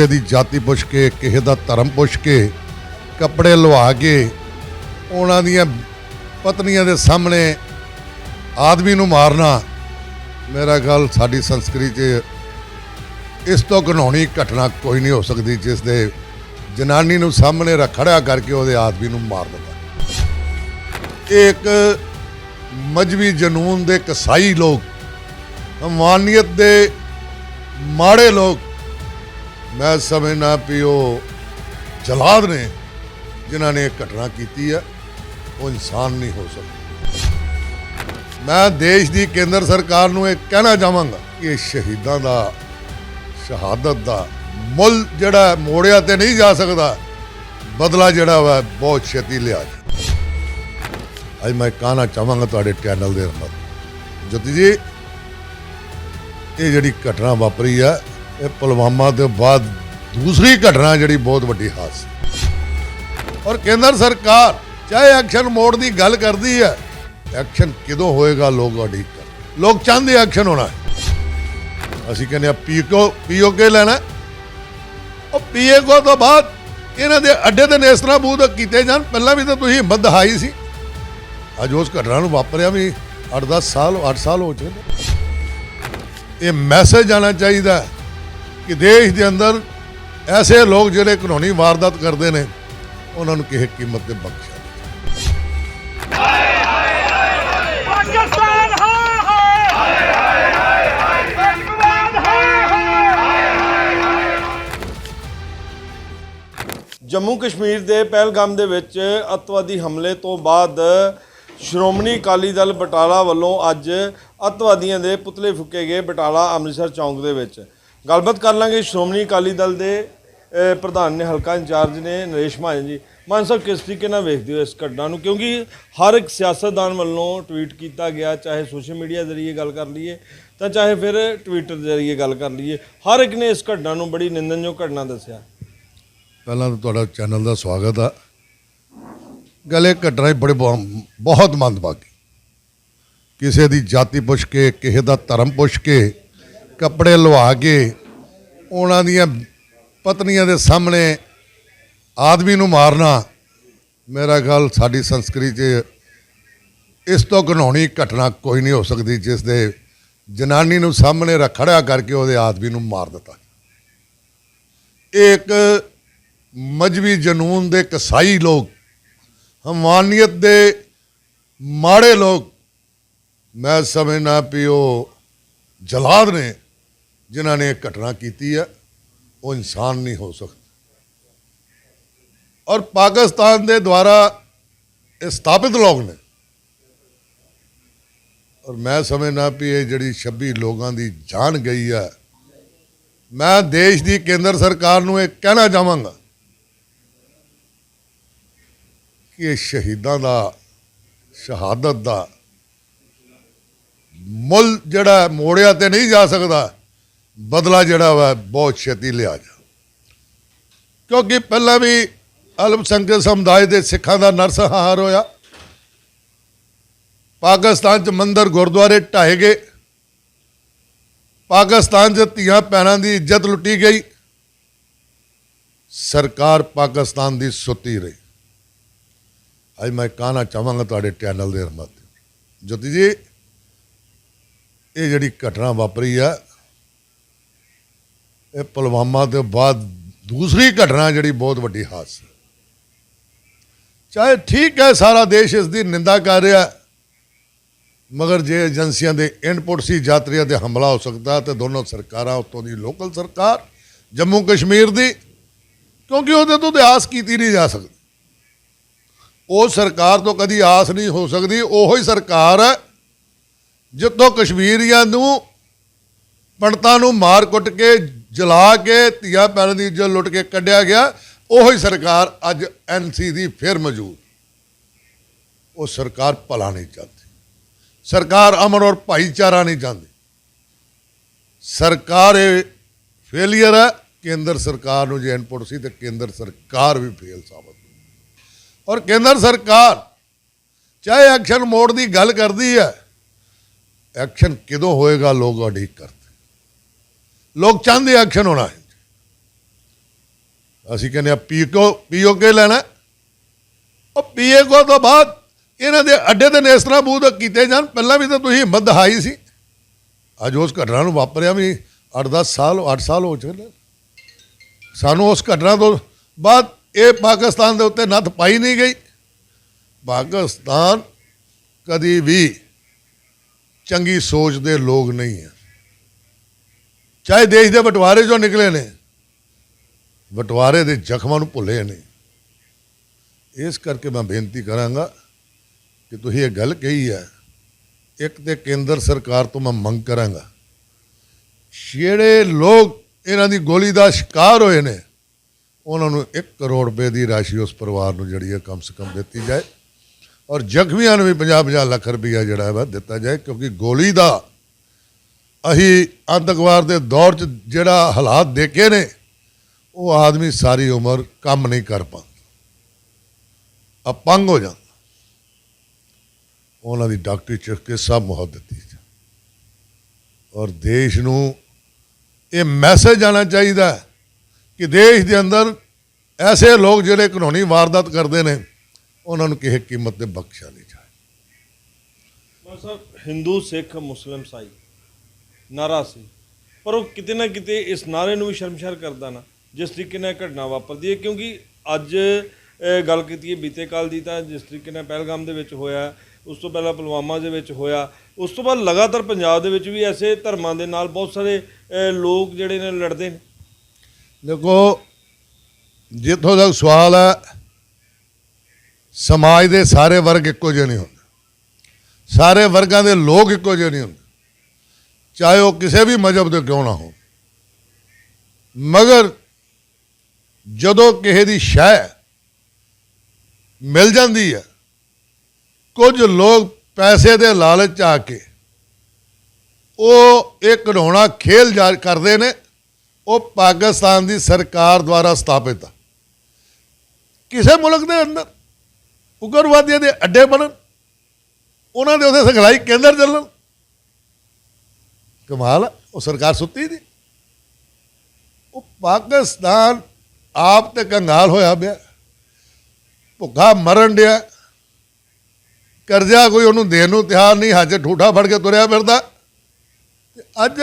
ਕਿਸੇ ਦੀ ਜਾਤੀ ਪੁੱਛ ਕੇ, ਕਿਸੇ ਦਾ ਧਰਮ ਪੁੱਛ ਕੇ, ਕੱਪੜੇ ਲਵਾ ਕੇ, ਉਹਨਾਂ ਦੀਆਂ ਪਤਨੀਆਂ ਦੇ ਸਾਹਮਣੇ ਆਦਮੀ ਨੂੰ ਮਾਰਨਾ, ਮੇਰਾ ਗੱਲ ਸਾਡੀ ਸੰਸਕ੍ਰਿਤੀ 'ਚ ਇਸ ਤੋਂ ਘਿਨਾਉਣੀ ਘਟਨਾ ਕੋਈ ਨਹੀਂ ਹੋ ਸਕਦੀ ਜਿਸ ਦੇ ਜਨਾਨੀ ਨੂੰ ਸਾਹਮਣੇ ਰਖੜਿਆ ਕਰਕੇ ਉਹਦੇ ਆਦਮੀ ਨੂੰ ਮਾਰ ਦਿੰਦਾ। ਇਹ ਇੱਕ ਮਜਬੀ ਜਨੂਨ ਦੇ ਕਸਾਈ ਲੋਕ, ਹਮਾਨੀਅਤ ਦੇ ਮਾੜੇ ਲੋਕ ਮੈਂ ਸਮਝਣਾ ਵੀ ਉਹ ਜਲਾਦ ਨੇ ਜਿਨ੍ਹਾਂ ਨੇ ਇਹ ਘਟਨਾ ਕੀਤੀ ਹੈ ਉਹ ਇਨਸਾਨ ਨਹੀਂ ਹੋ ਸਕਦਾ। ਮੈਂ ਦੇਸ਼ ਦੀ ਕੇਂਦਰ ਸਰਕਾਰ ਨੂੰ ਇਹ ਕਹਿਣਾ ਚਾਹਾਂਗਾ ਕਿ ਸ਼ਹੀਦਾਂ ਦਾ ਸ਼ਹਾਦਤ ਦਾ ਮੁੱਲ ਜਿਹੜਾ ਹੈ, ਮੋੜਿਆ ਤੇ ਨਹੀਂ ਜਾ ਸਕਦਾ ਬਦਲਾ ਜਿਹੜਾ ਵਾ ਬਹੁਤ ਛੇਤੀ ਲਿਆ ਅੱਜ ਮੈਂ ਕਹਿਣਾ ਚਾਹਾਂਗਾ ਤੁਹਾਡੇ ਚੈਨਲ ਦੇ ਅੰਦਰ। ਜੋਤੀ ਜੀ ਇਹ ਜਿਹੜੀ ਘਟਨਾ ਵਾਪਰੀ ਹੈ ਇਹ ਪੁਲਵਾਮਾ ਦੇ ਬਾਅਦ ਦੂਸਰੀ ਘਟਨਾ ਜਿਹੜੀ ਬਹੁਤ ਵੱਡੀ ਹਾਦਸਾ। ਔਰ ਕੇਂਦਰ ਸਰਕਾਰ ਚਾਹੇ ਐਕਸ਼ਨ ਮੋਡ ਦੀ ਗੱਲ ਕਰਦੀ ਹੈ, ਐਕਸ਼ਨ ਕਿਦੋਂ ਹੋਏਗਾ ਲੋਕ ਉਡੀਕ ਕਰ ਲੋਕ ਚਾਹੁੰਦੇ ਐਕਸ਼ਨ ਹੋਣਾ। ਅਸੀਂ ਕਹਿੰਦੇ ਆ ਪੀਕੋ ਪੀਓਕੇ ਲੈਣਾ। ਹੈ। ਉਹ ਪੀਏਕੋ ਤੋਂ ਬਾਅਦ ਇਹਨਾਂ ਦੇ ਅੱਡੇ ਤੇ ਨੇਸਤਰਾ ਬੂਦ ਕੀਤੇ ਜਾਣ। ਪਹਿਲਾਂ ਵੀ ਤਾਂ ਤੁਸੀਂ ਹਿੰਮਤ ਦਿਖਾਈ ਸੀ। ਅੱਜ ਉਸ ਘਟਨਾ ਨੂੰ ਵਾਪਰਿਆ ਵੀ 8-10 ਸਾਲ 8 ਸਾਲ ਹੋ ਚੁੱਕੇ ਇਹ ਮੈਸੇਜ ਜਾਣਾ ਚਾਹੀਦਾ ਕਿ ਦੇਸ਼ ਦੇ ਅੰਦਰ ਐਸੇ ਲੋਕ ਜਿਹੜੇ ਕਾਨੂੰਨੀ ਵਾਰਦਾਤ ਕਰਦੇ ਨੇ, ਉਹਨਾਂ ਨੂੰ ਕਿਸੇ ਕੀਮਤ ਤੇ ਬਖਸ਼ਿਆ ਜੰਮੂ ਕਸ਼ਮੀਰ ਦੇ ਪਹਿਲਗਾਮ ਦੇ ਵਿੱਚ ਅੱਤਵਾਦੀ ਹਮਲੇ ਤੋਂ ਬਾਅਦ ਸ਼੍ਰੋਮਣੀ ਅਕਾਲੀ ਦਲ ਬਟਾਲਾ ਵੱਲੋਂ ਅੱਜ ਅੱਤਵਾਦੀਆਂ ਦੇ ਪੁਤਲੇ ਫੁੱਕੇ ਗਏ ਬਟਾਲਾ ਅੰਮ੍ਰਿਤਸਰ ਚੌਂਕ ਦੇ ਵਿੱਚ। ਗੱਲਬਾਤ ਕਰ ਲਾਂਗੇ ਸ਼੍ਰੋਮਣੀ ਅਕਾਲੀ ਦਲ ਦੇ ਪ੍ਰਧਾਨ ਨੇ, ਹਲਕਾ ਇੰਚਾਰਜ ਨੇ, ਨਰੇਸ਼ ਮਹਾਜਨ ਜੀ। ਮਾਨ ਸਾਹਿਬ, ਕਿਸ ਤਰੀਕੇ ਨਾਲ ਵੇਖਦੇ ਹੋ ਇਸ ਘਟਨਾ ਨੂੰ? ਕਿਉਂਕਿ ਹਰ ਇੱਕ ਸਿਆਸਤਦਾਨ ਵੱਲੋਂ ਟਵੀਟ ਕੀਤਾ ਗਿਆ, ਚਾਹੇ ਸੋਸ਼ਲ ਮੀਡੀਆ ਜ਼ਰੀਏ ਗੱਲ ਕਰ ਲਈਏ, ਤਾਂ ਚਾਹੇ ਫਿਰ ਟਵਿੱਟਰ ਜ਼ਰੀਏ ਗੱਲ ਕਰ ਲਈਏ, ਹਰ ਇੱਕ ਨੇ ਇਸ ਘਟਨਾ ਨੂੰ ਬੜੀ ਨਿੰਦਨਯੋਗ ਘਟਨਾ ਦੱਸਿਆ। ਪਹਿਲਾਂ ਤਾਂ ਤੁਹਾਡਾ ਚੈਨਲ ਦਾ ਸਵਾਗਤ ਆ। ਗੱਲ ਇਹ ਘਟਨਾ ਹੀ ਬੜੇ ਬਹੁ- ਬਹੁਤ ਮੰਦਭਾਗੀ। ਕਿਸੇ ਦੀ ਜਾਤੀ ਪੁੱਛ ਕੇ, ਕਿਸੇ ਦਾ ਧਰਮ ਪੁੱਛ ਕੇ ਕੱਪੜੇ ਲਵਾ ਕੇ ਉਹਨਾਂ ਦੀਆਂ ਪਤਨੀਆਂ ਦੇ ਸਾਹਮਣੇ ਆਦਮੀ ਨੂੰ ਮਾਰਨਾ, ਮੇਰਾ ਖਿਆਲ ਸਾਡੀ ਸੰਸਕ੍ਰਿਤੀ 'ਚ ਇਸ ਤੋਂ ਘਿਨਾਉਣੀ ਘਟਨਾ ਕੋਈ ਨਹੀਂ ਹੋ ਸਕਦੀ ਜਿਸ ਦੇ ਜਨਾਨੀ ਨੂੰ ਸਾਹਮਣੇ ਰਖੜਿਆ ਕਰਕੇ ਉਹਦੇ ਆਦਮੀ ਨੂੰ ਮਾਰ ਦਿੱਤਾ। ਇਹ ਇੱਕ ਮਜਬੀ ਜਨੂਨ ਦੇ ਕਸਾਈ ਲੋਕ, ਹਮਾਨੀਅਤ ਦੇ ਮਾੜੇ ਲੋਕ, ਮੈਂ ਸਮਝਣਾ ਵੀ ਉਹ ਜਲਾਦ ਨੇ ਜਿਨ੍ਹਾਂ ਨੇ ਇਹ ਘਟਨਾ ਕੀਤੀ ਹੈ ਉਹ ਇਨਸਾਨ ਨਹੀਂ ਹੋ ਸਕਦਾ। ਔਰ ਪਾਕਿਸਤਾਨ ਦੇ ਦੁਆਰਾ ਇਹ ਸਥਾਪਿਤ ਲੋਕ ਨੇ। ਔਰ ਮੈਂ ਸਮਝਣਾ ਵੀ ਇਹ ਜਿਹੜੀ 26 ਲੋਕਾਂ ਦੀ ਜਾਨ ਗਈ ਹੈ ਮੈਂ ਦੇਸ਼ ਦੀ ਕੇਂਦਰ ਸਰਕਾਰ ਨੂੰ ਇਹ ਕਹਿਣਾ ਚਾਹਾਂਗਾ ਕਿ ਇਹ ਸ਼ਹੀਦਾਂ ਦਾ ਸ਼ਹਾਦਤ ਦਾ ਮੁੱਲ ਜਿਹੜਾ ਹੈ, ਮੋੜਿਆ ਤੇ ਨਹੀਂ ਜਾ ਸਕਦਾ ਬਦਲਾ ਜਿਹੜਾ ਵਾ, ਬਹੁਤ ਛੇਤੀ ਲਿਆ ਜਾ। ਕਿਉਂਕਿ ਪਹਿਲਾਂ ਵੀ ਅਲਪਸੰਖਿਅਕ ਸਮੁਦਾਇ ਦੇ ਸਿੱਖਾਂ ਦਾ ਨਰਸਹਾਰ ਹੋਇਆ। ਪਾਕਿਸਤਾਨ 'ਚ ਮੰਦਰ ਗੁਰਦੁਆਰੇ ਢਾਏ ਗਏ। ਪਾਕਿਸਤਾਨ 'ਚ ਧੀਆਂ ਭੈਣਾਂ ਦੀ ਇੱਜ਼ਤ ਲੁੱਟੀ ਗਈ। ਸਰਕਾਰ ਪਾਕਿਸਤਾਨ ਦੀ ਸੁੱਤੀ ਰਹੀ। ਅੱਜ ਮੈਂ ਕਹਿਣਾ ਚਾਹਾਂਗਾ ਤੁਹਾਡੇ ਚੈਨਲ ਦੇ ਰਮਤ। ਜੋਤੀ ਜੀ, ਇਹ ਜਿਹੜੀ ਘਟਨਾ ਵਾਪਰੀ ਆ ਇਹ ਪੁਲਵਾਮਾ ਤੋਂ ਬਾਅਦ ਦੂਸਰੀ ਘਟਨਾ ਜਿਹੜੀ ਬਹੁਤ ਵੱਡੀ ਹਾਦਸਾ। ਚਾਹੇ ਠੀਕ ਹੈ ਸਾਰਾ ਦੇਸ਼ ਇਸ ਦੀ ਨਿੰਦਾ ਕਰ ਰਿਹਾ ਮਗਰ ਜੇ ਏਜੰਸੀਆਂ ਦੇ ਇਨਪੁਟ ਸੀ, ਯਾਤਰੀਆਂ ਤੇ ਹਮਲਾ ਹੋ ਸਕਦਾ ਤੇ ਦੋਨੋਂ ਸਰਕਾਰਾਂ ਉੱਤੋਂ ਦੀ ਲੋਕਲ ਸਰਕਾਰ, ਜੰਮੂ ਕਸ਼ਮੀਰ ਦੀ, ਕਿਉਂਕਿ ਉਹਦੇ ਤੋਂ ਤੇ ਆਸ ਕੀਤੀ ਨਹੀਂ ਜਾ ਸਕਦੀ। ਉਹ ਸਰਕਾਰ ਤੋਂ ਕਦੀ ਆਸ ਨਹੀਂ ਹੋ ਸਕਦੀ, ਉਹੋ ਹੀ ਸਰਕਾਰ ਹੈ, ਜਿੱਥੋਂ ਕਸ਼ਮੀਰੀਆਂ ਨੂੰ ਪੰਡਤਾਂ ਨੂੰ ਮਾਰ ਕੁੱਟ ਕੇ ਜਲਾ ਕੇ ਧੀਆ ਪੈਣ ਦੀ ਇੱਜ਼ਤ ਲੁੱਟ ਕੇ ਕੱਢਿਆ ਗਿਆ, ਉਹੀ ਸਰਕਾਰ ਅੱਜ ਐਨਸੀ ਦੀ ਫਿਰ ਮੌਜੂਦ। ਉਹ ਸਰਕਾਰ ਭਲਾ ਨਹੀਂ ਚਾਹਦੀ। ਸਰਕਾਰ ਅਮਨ ਔਰ ਭਾਈਚਾਰਾ ਨਹੀਂ ਚਾਹੁੰਦੀ। ਸਰਕਾਰ ਇਹ ਫੇਲੀਅਰ ਹੈ, ਕੇਂਦਰ ਸਰਕਾਰ ਨੂੰ ਜੇ ਇਨਪੁਟ ਸੀ ਤੇ ਕੇਂਦਰ ਸਰਕਾਰ ਵੀ ਫੇਲ ਸਾਬਤ ਹੋਈ। ਔਰ ਕੇਂਦਰ ਸਰਕਾਰ ਚਾਹੇ ਐਕਸ਼ਨ ਮੋਡ ਦੀ ਗੱਲ ਕਰਦੀ ਹੈ ਐਕਸ਼ਨ ਕਿਦੋਂ ਹੋਏਗਾ ਲੋਕ ਉਡੀਕ ਕਰਦੇ। ਲੋਕ ਚਾਹੁੰਦੇ ਐਕਸ਼ਨ ਹੋਣਾ। ਅਸੀਂ ਕਹਿੰਦੇ ਆ ਪੀਕੋ ਪੀਓ ਕੇ ਲੈਣਾ? ਉਹ ਪੀਏ ਕੋ ਤੋਂ ਬਾਅਦ ਇਹਨਾਂ ਦੇ ਅੱਡੇ ਤੇ ਇਸ ਤਰ੍ਹਾਂ ਬੂਦ ਕੀਤੇ ਜਾਣ। ਪਹਿਲਾਂ ਵੀ ਤਾਂ ਤੁਸੀਂ ਹਿੰਮਤ ਦਿਖਾਈ ਸੀ। ਅੱਜ ਉਸ ਘਟਨਾ ਨੂੰ ਵਾਪਰਿਆ ਵੀ 8-10 ਸਾਲ 8 ਸਾਲ ਹੋ ਚੁੱਕੇ ਸਾਨੂੰ ਉਸ ਘਟਨਾ ਤੋਂ ਬਾਅਦ ਇਹ ਪਾਕਿਸਤਾਨ ਦੇ ਉੱਤੇ ਨੱਥ ਪਾਈ ਨਹੀਂ ਗਈ। ਪਾਕਿਸਤਾਨ ਕਦੀ ਵੀ ਚੰਗੀ ਸੋਚ ਦੇ ਲੋਕ ਨਹੀਂ ਹੈ ਚਾਹੇ ਦੇਸ਼ ਦੇ ਬਟਵਾਰੇ ਚੋਂ ਨਿਕਲੇ ਨੇ, ਬਟਵਾਰੇ ਦੇ ਜ਼ਖਮਾਂ ਨੂੰ ਭੁੱਲੇ ਨੇ। ਇਸ ਕਰਕੇ ਮੈਂ ਬੇਨਤੀ ਕਰਾਂਗਾ ਕਿ ਤੁਸੀਂ ਇਹ ਗੱਲ ਕਹੀ ਹੈ, ਇੱਕ ਤੇ ਕੇਂਦਰ ਸਰਕਾਰ ਤੋਂ ਮੈਂ ਮੰਗ ਕਰਾਂਗਾ। ਜਿਹੜੇ ਲੋਕ ਇਹਨਾਂ ਦੀ ਗੋਲੀ ਦਾ ਸ਼ਿਕਾਰ ਹੋਏ ਨੇ, ਉਹਨਾਂ ਨੂੰ 1 ਕਰੋੜ ਰੁਪਏ ਦੀ ਰਾਸ਼ੀ ਉਸ ਪਰਿਵਾਰ ਨੂੰ ਜਿਹੜੀ ਹੈ ਕਮ ਸੇ ਕਮ ਦਿੱਤੀ ਜਾਏ। ਔਰ ਜ਼ਖਮੀਆਂ ਨੂੰ ਵੀ 50-50 ਲੱਖ ਰੁਪਈਆ ਜਿਹੜਾ ਹੈ ਵਾ ਦਿੱਤਾ ਜਾਏ, ਕਿਉਂਕਿ ਗੋਲੀ ਦਾ ਅਸੀਂ ਆਤੰਕਵਾਦ ਦੇ ਦੌਰ 'ਚ ਜਿਹੜਾ ਹਾਲਾਤ ਦੇਖੇ ਨੇ, ਉਹ ਆਦਮੀ ਸਾਰੀ ਉਮਰ ਕੰਮ ਨਹੀਂ ਕਰ ਪਾਉਂਦਾ। ਅਪੰਗ ਹੋ ਜਾਂਦਾ। ਉਹਨਾਂ ਦੀ ਡਾਕਟਰੀ ਚੁੱਕ ਕੇ ਸਭ ਮੁਹੱਬਤ ਦਿੱਤੀ ਜਾ ਔਰ ਦੇਸ਼ ਨੂੰ ਇਹ ਮੈਸੇਜ ਆਣਾ ਚਾਹੀਦਾ ਕਿ ਦੇਸ਼ ਦੇ ਅੰਦਰ ਐਸੇ ਲੋਕ ਜਿਹੜੇ ਕਾਨੂੰਨੀ ਵਾਰਦਾਤ ਕਰਦੇ ਨੇ, ਉਹਨਾਂ ਨੂੰ ਕਿਸੇ ਕੀਮਤ ਤੇ ਬਖਸ਼ਿਆ ਨਹੀਂ ਜਾਏ। ਮਾਨ ਹਿੰਦੂ, ਸਿੱਖ, ਮੁਸਲਿਮ ਸਾਈ ਨਾਰਾ ਸੀ। ਪਰ ਉਹ ਕਿਤੇ ਨਾ ਕਿਤੇ ਇਸ ਨਾਰੇ ਨੂੰ ਵੀ ਸ਼ਰਮਸ਼ਾਰ ਕਰਦਾ ਨਾ, ਜਿਸ ਤਰੀਕੇ ਨਾਲ ਘਟਨਾ ਵਾਪਰਦੀ ਹੈ, ਕਿਉਂਕਿ ਅੱਜ ਗੱਲ ਕੀਤੀ ਹੈ ਬੀਤੇ ਕਾਲ ਦੀ ਤਾਂ ਜਿਸ ਤਰੀਕੇ ਨਾਲ ਪਹਿਲਗਾਮ ਦੇ ਵਿੱਚ ਹੋਇਆ, ਉਸ ਤੋਂ ਪਹਿਲਾਂ ਪੁਲਵਾਮਾ ਦੇ ਵਿੱਚ ਹੋਇਆ, ਉਸ ਤੋਂ ਬਾਅਦ ਲਗਾਤਾਰ ਪੰਜਾਬ ਦੇ ਵਿੱਚ ਵੀ ਐਸੇ ਧਰਮਾਂ ਦੇ ਨਾਲ ਬਹੁਤ ਸਾਰੇ ਲੋਕ ਜਿਹੜੇ ਨੇ ਲੜਦੇ ਨੇ। ਦੇਖੋ, ਜਿੱਥੋਂ ਤੱਕ ਸਵਾਲ ਹੈ, ਸਮਾਜ ਦੇ ਸਾਰੇ ਵਰਗ ਇੱਕੋ ਜਿਹੇ ਨਹੀਂ ਹੁੰਦੇ। ਸਾਰੇ ਵਰਗਾਂ ਦੇ ਲੋਕ ਇੱਕੋ ਜਿਹੇ ਨਹੀਂ ਹੁੰਦੇ। ਚਾਹੇ ਉਹ ਕਿਸੇ ਵੀ ਮਜ਼ਹਬ ਦੇ ਕਿਉਂ ਨਾ ਹੋ। ਮਗਰ ਜਦੋਂ ਕਿਸੇ ਦੀ ਸ਼ੈ ਮਿਲ ਜਾਂਦੀ ਹੈ, ਕੁਝ ਲੋਕ ਪੈਸੇ ਦੇ ਲਾਲਚ ਆ ਕੇ ਉਹ ਇਹ ਘੜਾਉਣਾ ਖੇਲ ਜਾ ਕਰਦੇ ਨੇ, ਉਹ ਪਾਕਿਸਤਾਨ ਦੀ ਸਰਕਾਰ ਦੁਆਰਾ ਸਥਾਪਿਤ ਆ। ਕਿਸੇ ਮੁਲਕ ਦੇ ਅੰਦਰ ਉਗਰਵਾਦੀਆਂ ਦੇ ਅੱਡੇ ਬਣਨ, ਉਹਨਾਂ ਦੇ ਉੱਤੇ ਸਿਖਲਾਈ ਕੇਂਦਰ ਚੱਲਣ ਕਮਾਲ ਉਹ ਸਰਕਾਰ ਸੁੱਤੀ ਦੀ ਉਹ ਪਾਕਿਸਤਾਨ ਆਪ ਤੇ ਕੰਗਾਲ ਹੋਇਆ ਪਿਆ। ਭੁੱਖਾ ਮਰਨ ਡਿਆ। ਕਰਜ਼ਾ ਕੋਈ ਉਹਨੂੰ ਦੇਣ ਨੂੰ ਤਿਆਰ ਨਹੀਂ ਹੱਥ ਠੂਠਾ ਫੜ ਕੇ ਤੁਰਿਆ ਫਿਰਦਾ। ਤੇ ਅੱਜ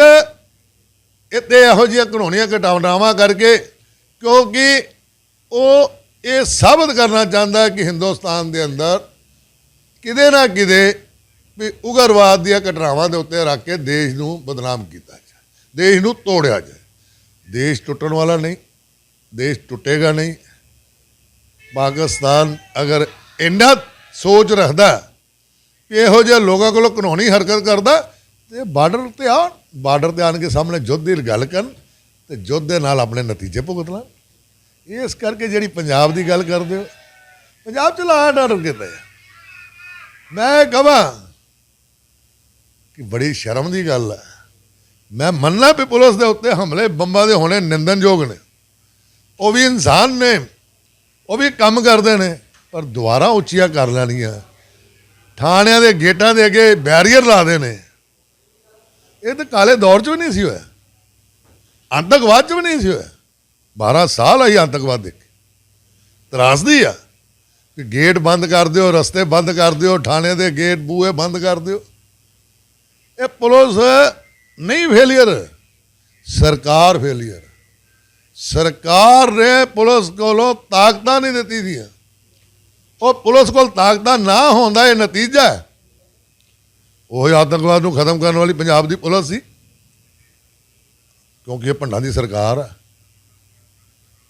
ਇੱਥੇ ਇਹੋ ਜਿਹੀਆਂ ਘਣੋਣੀਆਂ ਘਟਾਵਨਾਵਾਂ ਕਰਕੇ, ਕਿਉਂਕਿ ਉਹ ਇਹ ਸਾਬਤ ਕਰਨਾ ਚਾਹੁੰਦਾ ਕਿ ਹਿੰਦੁਸਤਾਨ ਦੇ ਅੰਦਰ ਕਿਤੇ ਨਾ ਕਿਤੇ ਵੀ ਉਗਰਵਾਦ ਦੀਆਂ ਘਟਨਾਵਾਂ ਦੇ ਉੱਤੇ ਰੱਖ ਕੇ ਦੇਸ਼ ਨੂੰ ਬਦਨਾਮ ਕੀਤਾ ਜਾਏ, ਦੇਸ਼ ਨੂੰ ਤੋੜਿਆ ਜਾਏ। ਦੇਸ਼ ਟੁੱਟਣ ਵਾਲਾ ਨਹੀਂ, ਦੇਸ਼ ਟੁੱਟੇਗਾ ਨਹੀਂ। ਪਾਕਿਸਤਾਨ ਅਗਰ ਇੰਨਾ ਸੋਚ ਰੱਖਦਾ ਕਿ ਇਹੋ ਜਿਹੇ ਲੋਕਾਂ ਕੋਲੋਂ ਕਾਨੂੰਨੀ ਹਰਕਤ ਕਰਦਾ, ਤੇ ਬਾਰਡਰ ਤੇ ਆਉਣ, ਬਾਰਡਰ ਤੇ ਆਣ ਕੇ ਸਾਹਮਣੇ ਯੁੱਧ ਦੀ ਗੱਲ ਕਰਨ ਤੇ ਯੁੱਧ ਦੇ ਨਾਲ ਆਪਣੇ ਨਤੀਜੇ ਭੁਗਤ ਲੈਣ। ਇਸ ਕਰਕੇ ਜਿਹੜੀ ਪੰਜਾਬ ਦੀ ਗੱਲ ਕਰਦੇ ਹੋ, ਪੰਜਾਬ ਚ ਲਾ ਡਰ ਕਿਤੇ ਹੈ ਮੈਂ ਕਹਾਂ ਕਿ ਬੜੀ ਸ਼ਰਮ ਦੀ ਗੱਲ ਹੈ। ਮੈਂ ਮੰਨਣਾ ਵੀ ਪੁਲਿਸ ਦੇ ਉੱਤੇ ਹਮਲੇ, ਬੰਬਾਂ ਦੇ ਹੋਣੇ ਨਿੰਦਨਯੋਗ ਨੇ। ਉਹ ਵੀ ਇਨਸਾਨ ਨੇ, ਉਹ ਵੀ ਕੰਮ ਕਰਦੇ ਨੇ, ਪਰ ਦੁਬਾਰਾ ਉੱਚੀਆਂ ਕਰ ਲੈਣੀਆਂ। ਥਾਣਿਆਂ ਦੇ ਗੇਟਾਂ ਦੇ ਅੱਗੇ ਬੈਰੀਅਰ ਲਾਦੇ ਨੇ ਇਹ ਤਾਂ ਕਾਲੇ ਦੌਰ 'ਚ ਵੀ ਨਹੀਂ ਸੀ ਹੋਇਆ। ਆਤੰਕਵਾਦ 'ਚ ਵੀ ਨਹੀਂ ਸੀ ਹੋਇਆ। 12 ਸਾਲ ਆਈ ਆਤੰਕਵਾਦ ਦੇ ਤਰਾਸਦੀ ਆ ਕਿ ਗੇਟ ਬੰਦ ਕਰ ਦਿਓ, ਰਸਤੇ ਬੰਦ ਕਰ ਦਿਓ, ਥਾਣੇ ਦੇ ਗੇਟ ਬੂਹੇ ਬੰਦ ਕਰ ਦਿਓ। ਇਹ ਪੁਲਿਸ ਨਹੀਂ ਫੇਲੀਅਰ ਸਰਕਾਰ ਫੇਲੀਅਰ ਸਰਕਾਰ ਨੇ ਪੁਲਿਸ ਕੋਲੋਂ ਤਾਕਤਾਂ ਨਹੀਂ ਦਿੱਤੀ ਸੀ ਉਹ ਪੁਲਿਸ ਕੋਲ ਤਾਕਤਾਂ ਨਾ ਹੁੰਦਾ ਇਹ ਨਤੀਜਾ ਹੈ। ਉਹ ਆਤੰਕਵਾਦ ਨੂੰ ਖਤਮ ਕਰਨ ਵਾਲੀ ਪੰਜਾਬ ਦੀ ਪੁਲਿਸ ਸੀ। ਕਿਉਂਕਿ ਇਹ ਭੰਡਾਂ ਦੀ ਸਰਕਾਰ ਆ।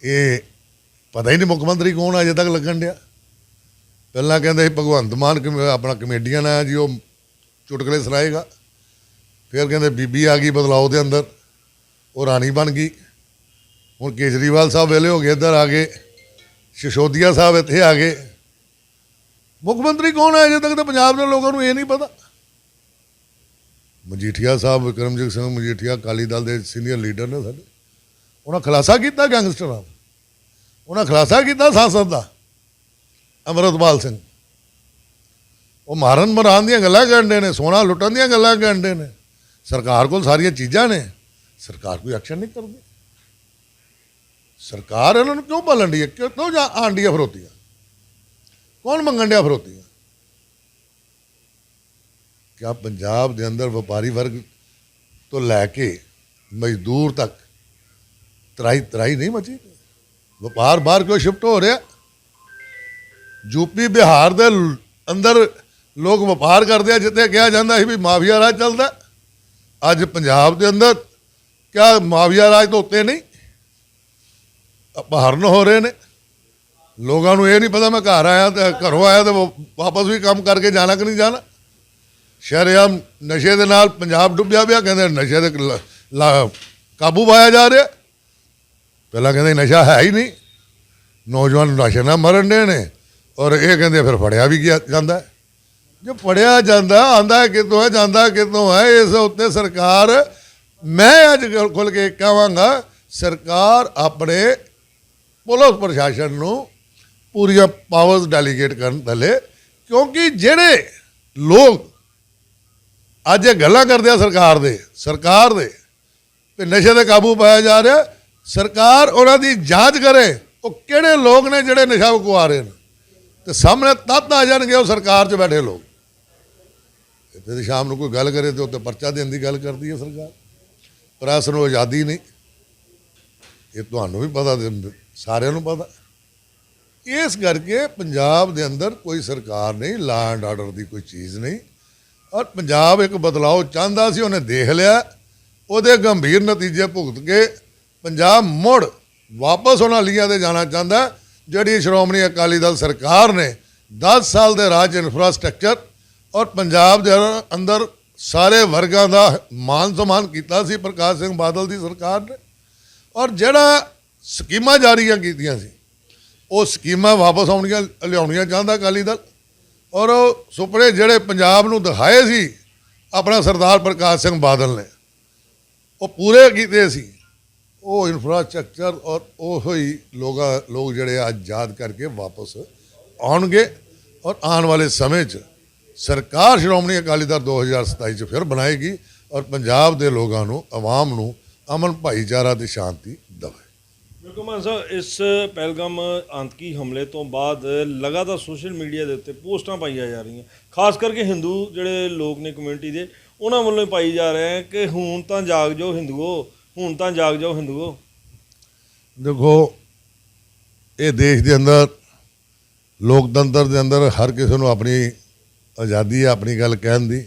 ਇਹ ਪਤਾ ਹੀ ਨਹੀਂ ਮੁੱਖ ਮੰਤਰੀ ਕੌਣ ਆ, ਅਜੇ ਤੱਕ ਲੱਗਣ ਡਿਆ। ਪਹਿਲਾਂ ਕਹਿੰਦੇ ਸੀ ਭਗਵੰਤ ਮਾਨ ਕਮੇ- ਆਪਣਾ ਕਮੇਡੀਅਨ ਆ ਜੀ, ਉਹ ਚੁਟਕਲੇ ਸੁਣਾਏਗਾ। ਫਿਰ ਕਹਿੰਦੇ, ਬੀਬੀ ਆ ਗਈ, ਬਦਲਾਓ ਦੇ ਅੰਦਰ। ਉਹ ਰਾਣੀ ਬਣ ਗਈ। ਹੁਣ ਕੇਜਰੀਵਾਲ ਸਾਹਿਬ ਵੇਲੇ ਹੋ ਗਏ, ਇੱਧਰ ਆ ਗਏ। ਸ਼ਿਸ਼ੋਦੀਆ ਸਾਹਿਬ ਇੱਥੇ ਆ ਗਏ। ਮੁੱਖ ਮੰਤਰੀ ਕੌਣ ਹੈ ਅਜੇ ਤੱਕ ਤਾਂ ਪੰਜਾਬ ਦੇ ਲੋਕਾਂ ਨੂੰ ਇਹ ਨਹੀਂ ਪਤਾ। ਮਜੀਠੀਆ ਸਾਹਿਬ, ਵਿਕਰਮਜੀਤ ਸਿੰਘ ਮਜੀਠੀਆ, ਅਕਾਲੀ ਦਲ ਦੇ ਸੀਨੀਅਰ ਲੀਡਰ ਨੇ ਸਾਡੇ। ਉਹਨਾਂ ਖੁਲਾਸਾ ਕੀਤਾ ਗੈਂਗਸਟਰਾਂ ਦਾ ਉਹਨਾਂ ਖੁਲਾਸਾ ਕੀਤਾ ਸੰਸਦ ਦਾ, ਅਮਰਤਪਾਲ ਸਿੰਘ। ਉਹ ਮਾਰਨ ਮਰਾਨ ਦੀਆਂ ਗੱਲਾਂ ਕਰਦੇ ਨੇ ਸੋਨਾ ਲੁੱਟਣ ਦੀਆਂ ਗੱਲਾਂ ਕਰਦੇ ਨੇ। ਸਰਕਾਰ ਕੋਲ ਸਾਰੀਆਂ ਚੀਜ਼ਾਂ ਨੇ। ਸਰਕਾਰ ਕੋਈ ਐਕਸ਼ਨ ਨਹੀਂ ਕਰਦੀ। ਸਰਕਾਰ ਇਹਨਾਂ ਨੂੰ ਕਿਉਂ ਪਾਲਣ ਦੀ ਹੈ? ਕਿਉਂ ਕਿਉਂ ਜਾਂ ਆਂਡੀਆਂ ਫਰੋਤੀਆਂ? ਕੌਣ ਮੰਗਣ ਡਿਆ ਫਰੋਤੀਆਂ? ਕਿਆ ਪੰਜਾਬ ਦੇ ਅੰਦਰ ਵਪਾਰੀ ਵਰਗ ਤੋਂ ਲੈ ਕੇ ਮਜ਼ਦੂਰ ਤੱਕ ਤਰਾਈ ਤਰਾਈ ਨਹੀਂ ਮਚੀ? ਵਪਾਰ ਬਾਹਰ ਕਿਉਂ ਸ਼ਿਫਟ ਹੋ ਰਿਹਾ? ਯੂਪੀ ਬਿਹਾਰ ਦੇ ਅੰਦਰ ਲੋਕ ਵਪਾਰ ਕਰਦੇ ਆ, ਜਿੱਥੇ ਕਿਹਾ ਜਾਂਦਾ ਸੀ ਵੀ ਮਾਫੀਆ ਰਾਜ ਚੱਲਦਾ। ਅੱਜ ਪੰਜਾਬ ਦੇ ਅੰਦਰ ਕਿਆ ਮਾਫੀਆ ਰਾਜ ਤੋਂ ਉੱਤੇ ਨਹੀਂ? ਅਪਹਰਨ ਹੋ ਰਹੇ ਨੇ। ਲੋਕਾਂ ਨੂੰ ਇਹ ਨਹੀਂ ਪਤਾ ਮੈਂ ਘਰ ਆਇਆ ਤੇ ਘਰੋਂ ਆਇਆ ਤੇ ਵਾ- ਵਾਪਸ ਵੀ ਕੰਮ ਕਰਕੇ ਜਾਣਾ ਕਿ ਨਹੀਂ ਜਾਣਾ? ਸ਼ਰੇਆਮ ਨਸ਼ੇ ਦੇ ਨਾਲ ਪੰਜਾਬ ਡੁੱਬਿਆ ਪਿਆ, ਕਹਿੰਦੇ ਨਸ਼ੇ ਦੇ ਲਾ- ਕਾਬੂ ਪਾਇਆ ਜਾ ਰਿਹਾ। ਪਹਿਲਾਂ ਕਹਿੰਦੇ ਨਸ਼ਾ ਹੈ ਹੀ ਨਹੀਂ। ਨੌਜਵਾਨ ਨਸ਼ੇ ਨਾਲ ਮਰਨ ਦੇ ਨੇ। ਔਰ ਇਹ ਕਹਿੰਦੇ ਫਿਰ ਫੜਿਆ ਵੀ ਗਿਆ ਜਾਂਦਾ। ਜੋ ਫੜਿਆ ਜਾਂਦਾ, ਆਂਦਾ ਕਿਤੋਂ ਹੈ, ਜਾਂਦਾ ਕਿਤੋਂ ਹੈ, ਇਸ ਉੱਤੇ ਸਰਕਾਰ, ਮੈਂ ਅੱਜ ਗੱਲ ਖੁੱਲ ਕੇ ਕਹਾਂਗਾ, ਸਰਕਾਰ ਆਪਣੇ ਪੁਲਿਸ ਪ੍ਰਸ਼ਾਸਨ ਨੂੰ ਪੂਰੀਆਂ ਪਾਵਰਸ ਡੈਲੀਗੇਟ ਕਰਨ ਥੱਲੇ, ਕਿਉਂਕਿ ਜਿਹੜੇ ਲੋਕ ਅੱਜ ਇਹ ਗੱਲਾਂ ਕਰਦੇ ਆ ਸਰਕਾਰ ਦੇ ਸਰਕਾਰ ਦੇ, ਤੇ ਨਸ਼ੇ ਤੇ ਕਾਬੂ ਪਾਇਆ ਜਾ ਰਿਹਾ, ਸਰਕਾਰ ਉਹਨਾਂ ਦੀ ਜਾਂਚ ਕਰੇ, ਉਹ ਕਿਹੜੇ ਲੋਕ ਨੇ ਜਿਹੜੇ ਨਸ਼ਾ ਵਕਵਾ ਰਹੇ ਨੇ? ਤੇ ਸਾਹਮਣੇ ਤੱਤ ਆ ਜਾਣਗੇ ਉਹ ਸਰਕਾਰ 'ਚ ਬੈਠੇ ਲੋਕ। ਇੱਥੇ ਤੇ ਸ਼ਾਮ ਨੂੰ ਕੋਈ ਗੱਲ ਕਰੇ ਤੇ ਉੱਤੇ ਪਰਚਾ ਦੇਣ ਦੀ ਗੱਲ ਕਰਦੀ ਹੈ ਸਰਕਾਰ। ਪ੍ਰੈਸ ਨੂੰ ਆਜ਼ਾਦੀ ਨਹੀਂ। ਇਹ ਤੁਹਾਨੂੰ ਵੀ ਪਤਾ ਤੇ ਸਾਰਿਆਂ ਨੂੰ ਪਤਾ। ਇਸ ਕਰਕੇ ਪੰਜਾਬ ਦੇ ਅੰਦਰ ਕੋਈ ਸਰਕਾਰ ਨਹੀਂ ਲਾ ਐਂਡ ਆਰਡਰ ਦੀ ਕੋਈ ਚੀਜ਼ ਨਹੀਂ। ਔਰ ਪੰਜਾਬ ਇੱਕ ਬਦਲਾਅ ਚਾਹੁੰਦਾ ਸੀ, ਉਹਨੇ ਦੇਖ ਲਿਆ। ਉਹਦੇ ਗੰਭੀਰ ਨਤੀਜੇ ਭੁਗਤ ਕੇ ਪੰਜਾਬ ਮੁੜ ਵਾਪਸ ਉਹਨਾਂ ਲੀਆਂ ਤੇ ਜਾਣਾ ਚਾਹੁੰਦਾ। ਜਿਹੜੀ ਸ਼੍ਰੋਮਣੀ ਅਕਾਲੀ ਦਲ ਸਰਕਾਰ ਨੇ 10 ਸਾਲ ਦੇ ਰਾਜ ਇਨਫਰਾਸਟ੍ਰਕਚਰ ਔਰ ਪੰਜਾਬ ਦੇ ਅੰਦਰ ਸਾਰੇ ਵਰਗਾਂ ਦਾ ਮਾਨ ਸਨਮਾਨ ਕੀਤਾ ਸੀ ਪ੍ਰਕਾਸ਼ ਸਿੰਘ ਬਾਦਲ ਦੀ ਸਰਕਾਰ ਨੇ। ਔਰ ਜਿਹੜਾ ਸਕੀਮਾਂ ਜਾਰੀਆਂ ਕੀਤੀਆਂ ਸੀ, ਉਹ ਸਕੀਮਾਂ ਵਾਪਸ ਆਉਣੀਆਂ, ਲਿਆਉਣੀਆਂ ਚਾਹੁੰਦਾ ਅਕਾਲੀ ਦਲ। ਔਰ ਉਹ ਸੁਪਨੇ ਜਿਹੜੇ ਪੰਜਾਬ ਨੂੰ ਦਿਖਾਏ ਸੀ, ਆਪਣਾ ਸਰਦਾਰ ਪ੍ਰਕਾਸ਼ ਸਿੰਘ ਬਾਦਲ ਨੇ, ਉਹ ਪੂਰੇ ਕੀਤੇ ਸੀ। ਉਹ ਇਨਫਰਾਸਟ੍ਰਕਚਰ ਔਰ ਉਹ ਹੀ ਲੋਕਾਂ ਲੋਕ ਜਿਹੜੇ ਅੱਜ ਯਾਦ ਕਰਕੇ ਵਾਪਸ ਆਉਣਗੇ। ਔਰ ਆਉਣ ਵਾਲੇ ਸਮੇਂ 'ਚ ਸਰਕਾਰ ਸ਼੍ਰੋਮਣੀ ਅਕਾਲੀ ਦਲ 2027 'ਚ ਫਿਰ ਬਣਾਏਗੀ ਔਰ ਪੰਜਾਬ ਦੇ ਲੋਕਾਂ ਨੂੰ ਆਵਾਮ ਨੂੰ ਅਮਨ ਭਾਈਚਾਰਾ ਤੇ ਸ਼ਾਂਤੀ ਦੇਵੇ। ਬਿਲਕੁਲ ਮਾਨ ਸਾਹਿਬ ਇਸ ਪਹਿਲਗਾਮ ਆਤੰਕੀ ਹਮਲੇ ਤੋਂ ਬਾਅਦ ਲਗਾਤਾਰ ਸੋਸ਼ਲ ਮੀਡੀਆ ਦੇ ਉੱਤੇ ਪੋਸਟਾਂ ਪਾਈਆਂ ਜਾ ਰਹੀਆਂ। ਖਾਸ ਕਰਕੇ ਹਿੰਦੂ ਜਿਹੜੇ ਲੋਕ ਨੇ ਕਮਿਊਨਿਟੀ ਦੇ ਉਹਨਾਂ ਵੱਲੋਂ ਪਾਈ ਜਾ ਰਿਹਾ ਹੈ ਕਿ ਹੁਣ ਤਾਂ ਜਾਗ ਜਾਓ ਹਿੰਦੂਓ ਹੁਣ ਤਾਂ ਜਾਗ ਜਾਓ ਹਿੰਦੂਓ। ਦੇਖੋ ਇਹ ਦੇਸ਼ ਦੇ ਅੰਦਰ ਲੋਕਤੰਤਰ ਦੇ ਅੰਦਰ ਹਰ ਕਿਸੇ ਨੂੰ ਆਪਣੀ ਆਜ਼ਾਦੀ ਹੈ ਆਪਣੀ ਗੱਲ ਕਹਿਣ ਦੀ।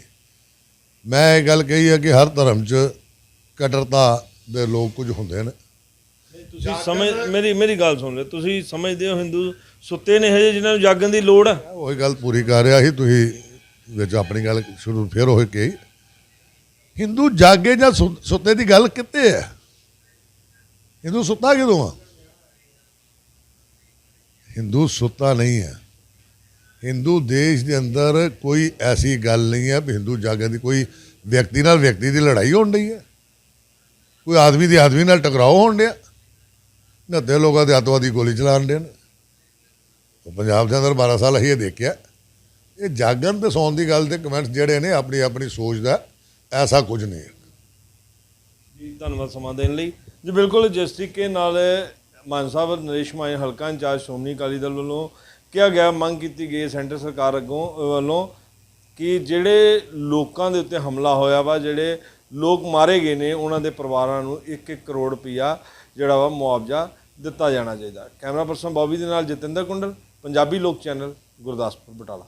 ਮੈਂ ਇਹ ਗੱਲ ਕਹੀ ਹੈ ਕਿ ਹਰ ਧਰਮ 'ਚ ਕਟਰਤਾ ਦੇ ਲੋਕ ਕੁਝ ਹੁੰਦੇ ਨੇ ਤੁਸੀਂ ਸਮਝ ਮੇਰੀ ਮੇਰੀ ਗੱਲ ਸੁਣ ਲਓ। ਤੁਸੀਂ ਸਮਝਦੇ ਹੋ ਹਿੰਦੂ ਸੁੱਤੇ ਨੇ ਹਜੇ ਜਿਨ੍ਹਾਂ ਨੂੰ ਜਾਗਣ ਦੀ ਲੋੜ ਹੈ ਉਹੀ ਗੱਲ ਪੂਰੀ ਕਰ ਰਿਹਾ ਸੀ ਤੁਸੀਂ ਵਿੱਚ ਆਪਣੀ ਗੱਲ ਸ਼ੁਰੂ ਫਿਰ ਹੋਏ ਕਹੀ। ਹਿੰਦੂ ਜਾਗੇ ਜਾਂ ਸੁੱਤੇ ਦੀ ਗੱਲ ਕਿੱਥੇ ਹੈ? ਹਿੰਦੂ ਸੁੱਤਾ ਕਿਦੋਂ ਆ? ਹਿੰਦੂ ਸੁੱਤਾ ਨਹੀਂ ਹੈ। ਹਿੰਦੂ ਦੇਸ਼ ਦੇ ਅੰਦਰ ਕੋਈ ਐਸੀ ਗੱਲ ਨਹੀਂ ਹੈ ਵੀ ਹਿੰਦੂ ਜਾਗਣ ਦੀ ਕੋਈ ਵਿਅਕਤੀ ਨਾਲ ਵਿਅਕਤੀ ਦੀ ਲੜਾਈ ਹੋਣ ਰਹੀ ਹੈ। ਕੋਈ ਆਦਮੀ ਦੀ ਆਦਮੀ ਨਾਲ ਟਕਰਾਓ ਹੋਣ ਡਿਆ। ਨੱਦੇ ਲੋਕਾਂ ਦੇ ਅੱਤਵਾਦੀ ਗੋਲੀ ਚਲਾਉਣ ਦੇ ਨੇ। ਪੰਜਾਬ ਦੇ ਅੰਦਰ 12 ਸਾਲ ਅਸੀਂ ਇਹ ਦੇਖਿਆ। ਇਹ ਜਾਗਣ ਤੇ ਸੌਣ ਦੀ ਗੱਲ ਤੇ ਕਮੈਂਟਸ ਜਿਹੜੇ ਨੇ ਆਪਣੀ ਆਪਣੀ ਸੋਚ ਦਾ ਐਸਾ ਕੁਝ ਨਹੀਂ ਜੀ, ਧੰਨਵਾਦ ਸਮਾਂ ਦੇਣ ਲਈ। ਜੀ, ਬਿਲਕੁਲ ਜਿਸ ਤਰੀਕੇ ਨਾਲ ਮਾਨ ਸਾਹਿਬ, ਨਰੇਸ਼ ਮਾਈ ਹਲਕਾ ਇੰਚਾਰਜ ਸ਼੍ਰੋਮਣੀ ਅਕਾਲੀ ਦਲ ਵੱਲੋਂ ਕਿਹਾ ਗਿਆ, ਮੰਗ ਕੀਤੀ ਗਈ ਹੈ ਸੈਂਟਰ ਸਰਕਾਰ ਅੱਗੋਂ ਵੱਲੋਂ ਕਿ ਜਿਹੜੇ ਲੋਕਾਂ ਦੇ ਉੱਤੇ ਹਮਲਾ ਹੋਇਆ ਵਾ, ਜਿਹੜੇ ਲੋਕ ਮਾਰੇ ਗਏ ਨੇ, ਉਹਨਾਂ ਦੇ ਪਰਿਵਾਰਾਂ ਨੂੰ 1-1 ਕਰੋੜ ਰੁਪਈਆ ਜਿਹੜਾ ਵਾ ਮੁਆਵਜ਼ਾ ਦਿੱਤਾ ਜਾਣਾ ਚਾਹੀਦਾ। ਕੈਮਰਾ ਪਰਸਨ ਬੌਬੀ ਦੇ ਨਾਲ ਜਤਿੰਦਰ ਕੁੰਡਲ, ਪੰਜਾਬੀ ਲੋਕ ਚੈਨਲ, ਗੁਰਦਾਸਪੁਰ, ਬਟਾਲਾ।